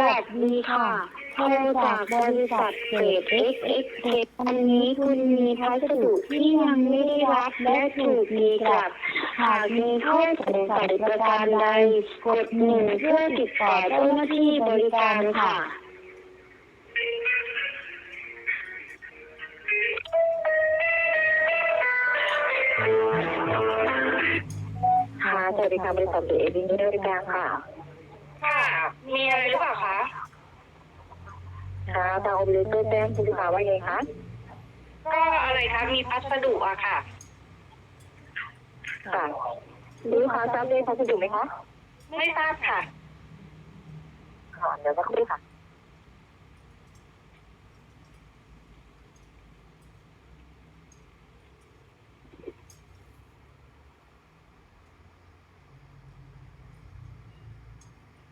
วัสดีค่ะโทรจากบริษัทเศษ XX เทปวันนี้คุณมีพัสดุที่ยังไม่ได้รับและถูกมีกลับ หากมีข้อสงสัยประการใดกดหนึ่งเพื่อติดต่อเจ้าหน้าที่บริการค่ะค่ะสวัสดีค่ะบริษัทเศษ XX นี้บริการค่ะ ค่ะ มีอะไรหรือเปล่า คะค่ะทางโอเปอเรเตอร์แจ้งคุณลูกค้าว่าไงคะก็อะไรคะมีพัสดุอะค่ะ ค่ะลูกค้าทราบเลขพัสดุไหมคะ ไม่ทราบค่ะ ค่ะเดี๋ยวสักครู่ค่ะ